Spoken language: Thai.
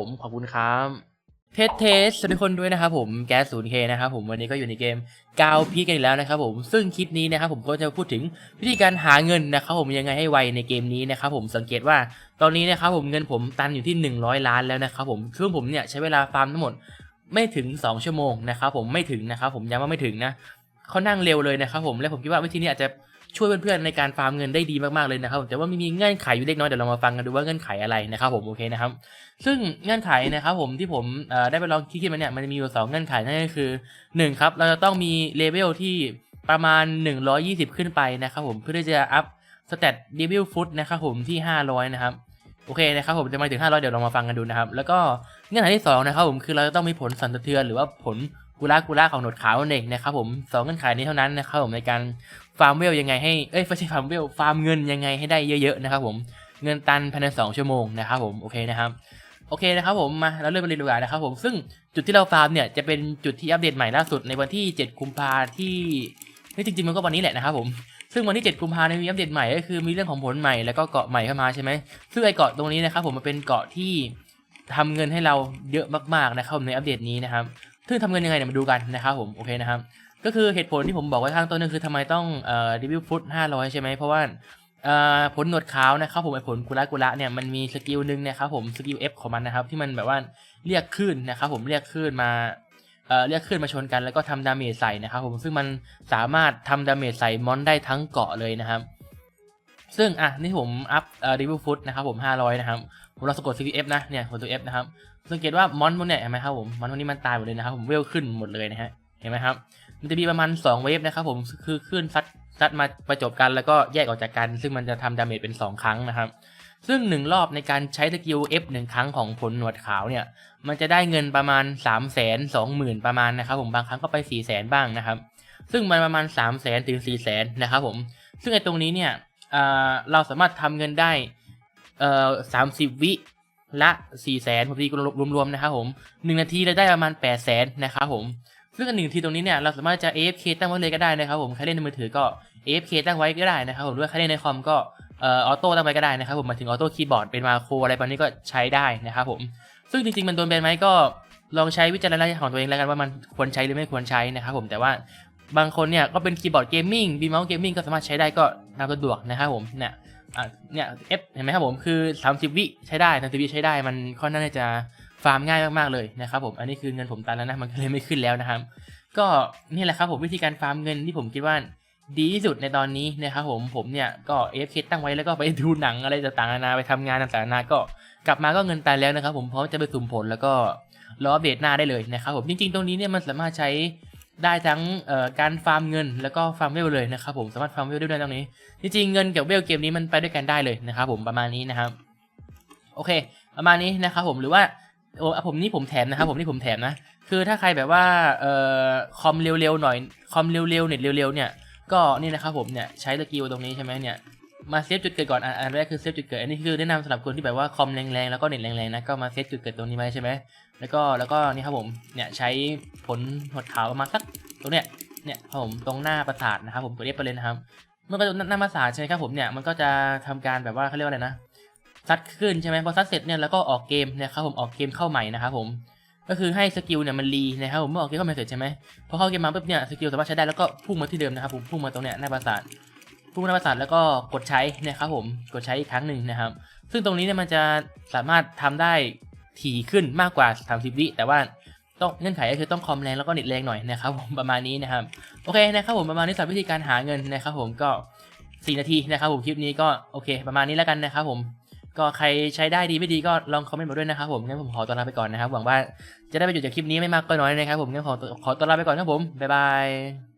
มขอบคุณครับเทสเทสสวัสดีทุกคนด้วยนะครับผมแก๊สศูนย์เคนะครับผมวันนี้ก็อยู่ในเกมกาวพีกันอีกแล้วนะครับผมซึ่งคลิปนี้นะครับผมก็จะพูดถึงวิธีการหาเงินนะครับผมยังไงให้ไวในเกมนี้นะครับผมสังเกตว่าตอนนี้นะครับผมเงินผมตันอยู่ที่ 100 ล้านแล้วนะครับผมซึ่งผมเนี่ยใช้เวลาฟาร์มทั้งหมดไม่ถึง 2 ชั่วโมงนะครับผมไม่ถึงนะครับผมย้ำว่าไม่ถึงนะเขานั่งเร็วเลยนะครับผมและผมคิดว่าวิธีนี้อาจจะ ช่วยเพื่อนๆในการฟาร์มเงินได้ดีมากๆเลยนะครับแต่ว่ามีเงื่อนไขอยู่เล็กน้อยเดี๋ยวเรามาฟังกันดูว่าเงื่อนไขอะไรนะครับผมโอเคนะครับซึ่งเงื่อนไขนะครับผมที่ผมได้ไปลองคิดๆมาเนี่ยมันมีอยู่สองเงื่อนไขนั่นก็คือ1ครับเราจะต้องมีเลเวลที่ประมาณ 120 ขึ้นไปนะครับผมเพื่อที่จะอัพสเตตเดบิวฟุตนะครับผมที่ 500 นะครับโอเคนะครับผมจะมาถึง 500 เดี๋ยวเรามาฟังกันดูนะครับ แล้วก็เงื่อนไขที่สองนะครับผมคือเราจะต้องมีผลสั่นสะเทือนหรือว่าผลกุลากุลาของหนวดขาวนั่นเองนะครับผมสองเงื่อนไขนี้เท่านั้นนะครับผมในการฟาร์มเวลยังไงให้เอ้ยไม่ใช่ฟาร์มเวลฟาร์มเงินยังไงให้ได้เยอะๆนะครับผมเงินตันภายในสองชั่วโมงนะครับผมโอเคนะครับโอเคนะครับผมมาเราเริ่มไปเรียนดีกว่านะครับผมซึ่งจุดที่เราฟาร์มเนี่ยจะเป็นจุดที่อัปเดตใหม่ล่าสุดในวันที่ 7 กุมภาที่นี่จริงๆมันก็วันนี้แหละนะครับผมซึ่งวันที่ 7 กุมภาเนี่ยมีอัปเดตใหม่ก็คือมีเรื่องของผลใหม่แล้วก็เกาะใหม่เข้ามาใช่ไหมซึ่งไอเกาะตรงนี้นะครับผมมันเป็นเกาะที่ทำเงินให้เราเยอะมากๆนะครับผมในอัปเดตนี้นะครับซึ่งทำเงินยังไงเนี่ยมาดูกันนะครับผมโอเคนะครับ ก็คือเหตุผลที่ผมบอกไว้ข้างต้นนั่นคือทำไมต้องเอ่อดิวิวฟุต500 ใช่ไหมเพราะว่าเอ่อผลหนวดขาวนะครับผมไอผลกุระกุระเนี่ยมันมีสกิลหนึ่งนะครับผมสกิล F ของมันนะครับที่มันแบบว่าเรียกคลื่นนะครับผมเรียกคลื่นมาเอ่อเรียกคลื่นมาชนกันแล้วก็ทำดาเมจใส่นะครับผมซึ่งมันสามารถทำดาเมจใส่มอนได้ทั้งเกาะเลยนะครับซึ่งอะนี่ผมอัพเอ่อดิวิฟุตนะครับผม500นะครับผมเราสะกด CF นะเนี่ยผลตัว F นะครับสังเกตว่ามอนพวกเนี่ยเห็นไหมครับผมมอนพวกนี้มันตายหมดเลยนะครับผมเวลขึ้นหมดเลยนะฮะ เห็นไหมครับ มันจะมีประมาณ 2 เวฟนะครับผมคือคลื่นซัดซัดมาประจบกันแล้วก็แยกออกจากกัน ซึ่งมันจะทำดาเมจเป็น 2 ครั้งนะครับ ซึ่ง 1 รอบในการใช้สกิล F 1 ครั้งของผลหนวดขาวเนี่ย มันจะได้เงินประมาณ3 2 0 0 0 0 ประมาณนะครับผมบางครั้งก็ไป 4 0 0 0 0 0 บ้างนะครับ ซึ่งมันประมาณ 3 0 0 0 0 0ถึง4 0 0 0 0 0นะครับผม ซึ่งไอ้ตรงนี้เนี่ยเเราสามารถทำเงินได้เอ่อ30วิละ4 0 0 0 0 0ผมตีรวมๆนะครับผม 1 นาทีเราได้ประมาณ 8 0 0 0 0 0นะครับผม ซึ่งอันหนึ่งทีตรงนี้เนี่ยเราสามารถจะ AFK ตั้งไว้เลยก็ได้นะครับผมใครเล่นในมือถือก็ AFK ตั้งไว้ก็ได้นะครับผมด้วยใครเล่นในคอมก็เอ่อออโต้ตั้งไว้ก็ได้นะครับผมมาถึงออโต้คีย์บอร์ดเป็นมาโครอะไรแบบนี้ก็ใช้ได้นะครับผมซึ่งจริงๆมันโดนแบนไหมก็ลองใช้วิจารณญาณของตัวเองแล้วกันว่ามันควรใช้หรือไม่ควรใช้นะครับผมแต่ว่าบางคนเนี่ยก็เป็นคีย์บอร์ดเกมมิ่งบีเมาส์เกมมิ่งก็สามารถใช้ได้ก็ตามสะดวกนะครับผมเนี่ยเนี่ย F เห็นไหมครับผมคือ 30 วิใช้ได้30วิใช้ได้มันค่อนข้างจะ ฟาร์มง่ายมากๆเลยนะครับผมอันนี้คือเงินผมตันแล้วนะมันก็เลยไม่ขึ้นแล้วนะครับ ก็นี่แหละครับผมวิธีการฟาร์มเงินที่ผมคิดว่าดีที่สุดในตอนนี้นะครับผมผมเนี่ยก็ AFK ตั้งไว้แล้วก็ไปดูหนังอะไรต่างๆนานาไปทำงานต่างๆนานาก็กลับมาก็เงินตายแล้วนะครับผมพร้อมจะไปสุ่มผลแล้วก็รออัปเดตหน้าได้เลยนะครับผมจริงๆ ตรงนี้เนี่ยมันสามารถใช้ได้ทั้งการฟาร์มเงินแล้วก็ฟาร์มเวลเลยนะครับผมสามารถฟาร์มเวลได้ด้วยตรงนี้ จริงๆเงินกับเวลเกมนี้มันไปด้วยกันได้เลยนะครับผมประมาณนี้นะครับโอเค ประมาณนี้นะครับผมหรือว่า โอ้ผมนี่ผมแถมนะครับผมนี่ผมแถมนะ คือถ้าใครแบบว่าเอ่อคอมเร็วๆหน่อยคอมเร็วๆเน็ตเร็วๆเนี่ยก็นี่นะครับผมเนี่ยใช้สกิลตรงนี้ใช่ไหมเนี่ยมาเซฟจุดเกิดก่อนอันแรกคือเซฟจุดเกิดอันนี้คือแนะนำสำหรับคนที่แบบว่าคอมแรงๆแล้วก็เน็ตแรงๆนะก็มาเซฟจุดเกิดตรงนี้ไว้ใช่ไหมแล้วก็แล้วก็นี่ครับผมเนี่ยใช้ผลหดขาวประมาณสักตรงเนี้ยเนี่ยครับผมตรงหน้าประสาทนะครับผมตัวเอฟไปเลยนะครับเมื่อก็หน้าประสาทใช่ไหมครับผมเนี่ยมันก็จะทำการแบบว่าเขาเรียกว่าอะไรนะ ซัดขึ้นใช่ไหมพอซัดเสร็จเนี่ยแล้วก็ออกเกมนี่ยครับผมออกเกมเข้าใหม่นะครับผมก็คือให้สกิลเนี่ยมันรีนะครับผมเมื่อออกเกมเข้ามาเสร็จใช่ไหมพอเข้าเกมมาปุ๊บเนี่ยสกิลสามารถใช้ได้แล้วก็พุ่งมาที่เดิมนะครับผมพุ่งมาตรงเนี้ยหน้าปราสาทพุ่งหน้าปราสาทแล้วก็กดใช้นะครับผมกดใช้อีกครั้งหนึ่งนะครับ ซึ่งตรงนี้เนี่ยมันจะสามารถทำได้ถี่ขึ้นมากกว่า 30 วิแต่ว่าต้องเงื่อนไขก็คือต้องคอมแรงแล้วก็เน็ตแรงหน่อยนะครับผมประมาณนี้นะครับโอเคนะครับผมประมาณนี้สำหรับวิธีการหาเงินนะครับผมก็ 4 นาทีนะครับผมคลิปนี้ก็โอเค ประมาณนี้แล้วกันนะครับผม ก็ใครใช้ได้ดีไม่ดีก็ลองคอมเมนต์มาด้วยนะครับผมงั้นผมขอตัวลาไปก่อนนะครับหวังว่าจะได้ประโยชน์จากคลิปนี้ไม่มากก็น้อยนะครับผมงั้นขอขอตัวลาไปก่อนครับผมบ๊ายบาย